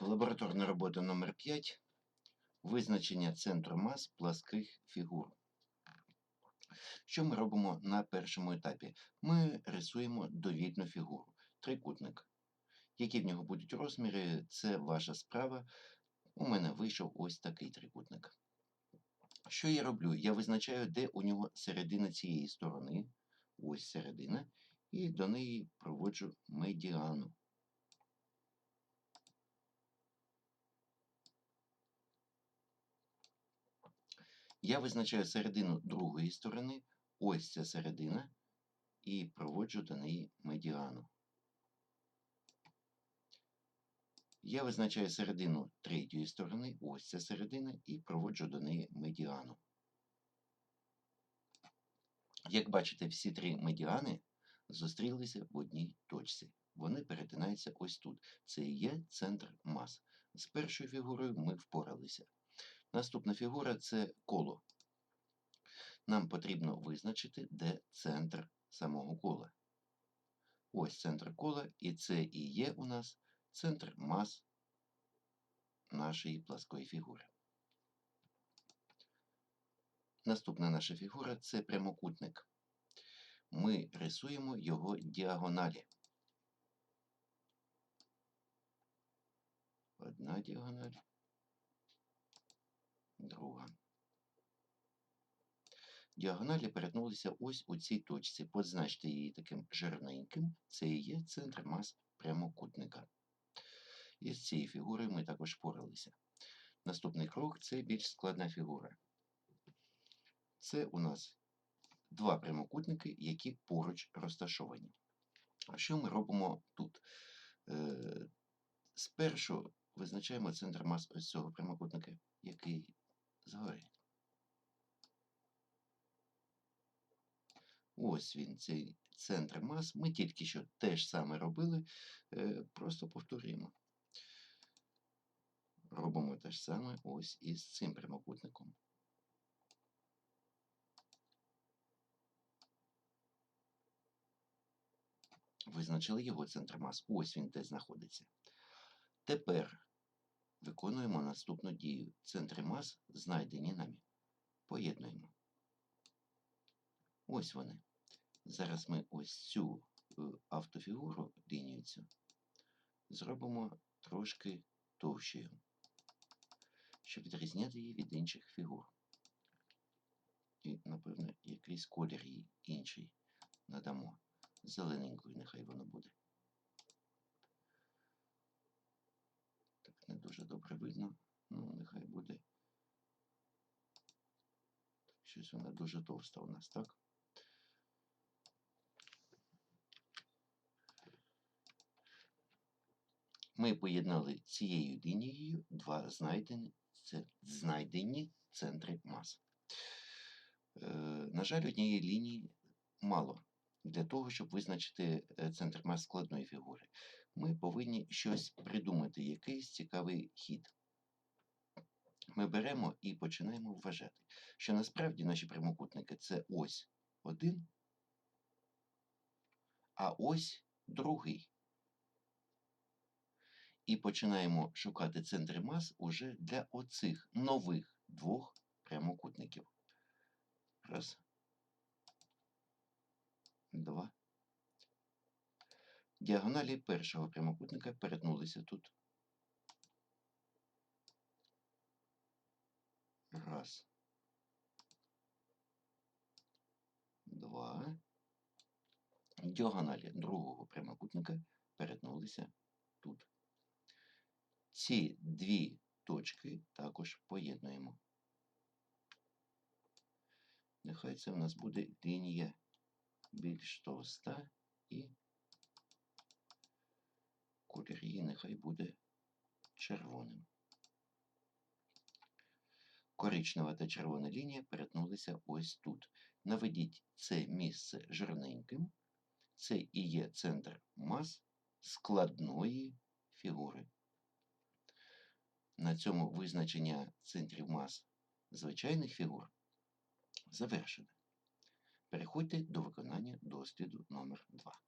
Лабораторна робота номер 5 Визначення центру мас пласких фігур. Що ми робимо на першому етапі? Ми рисуємо довільну фігуру, трикутник. Які в нього будуть розміри, це ваша справа. У мене вийшов ось такий трикутник. Що я роблю? Я визначаю, де у нього середина цієї сторони, ось середина, і до неї проводжу медіану. Я визначаю середину другої сторони, ось ця середина, і проводжу до неї медіану. Я визначаю середину третьої сторони, ось ця середина, і проводжу до неї медіану. Як бачите, всі три медіани зустрілися в одній точці. Вони перетинаються ось тут. Це і є центр мас. З першою фігурою ми впоралися. Наступна фігура це коло. Нам потрібно визначити, де центр самого кола. Ось центр кола, і це і є у нас центр мас нашої пласкої фігури. Наступна наша фігура це прямокутник. Ми рисуємо його діагоналі. Одна діагональ, Діагоналі перетнулися ось у цій точці. Позначте її таким жирненьким. Це і є центр мас прямокутника. І з цією фігурою ми також впоралися. Наступний крок це більш складна фігура. Це у нас два прямокутники, які поруч розташовані. А що ми робимо тут? Е, Спершу визначаємо центр мас ось цього прямокутника, який згори. Ось він, цей центр мас. Ми тільки що те ж саме робили, е, просто повторюємо. Робимо те ж саме ось із цим прямокутником. Визначили його центр мас. Ось він де знаходиться. Тепер виконуємо наступну дію. Центри мас, знайдені нами. Поєднуємо. Ось вони. Зараз ми ось цю е, автофігуру, лінію цю, зробимо трошки товщою, щоб відрізняти її від інших фігур. І, напевно, якийсь колір їй інший надамо. Зелененькою нехай воно буде. Так, не дуже добре видно. Ну, нехай буде. Щось вона дуже товста у нас, так? Ми поєднали цією лінією два знайдені, знайдені центри мас. Е, на жаль, однієї лінії мало для того, щоб визначити е, центр мас складної фігури. Ми повинні щось придумати, якийсь цікавий хід. Ми беремо і починаємо вважати, що насправді наші прямокутники це ось один, а ось другий. І починаємо шукати центри мас уже для оцих нових двох прямокутників. Раз. Два. Діагоналі першого прямокутника перетнулися тут. Раз. Два. Діагоналі другого прямокутника перетнулися тут. Ці дві точки також поєднуємо. Нехай це в нас буде лінія більш товста і колір її нехай буде червоним. Коричнева та червона лінія перетнулися ось тут. Наведіть це місце жирненьким. Це і є центр мас складної фігури. На цьому визначення центрів мас звичайних фігур завершене. Переходьте до виконання досліду номер 2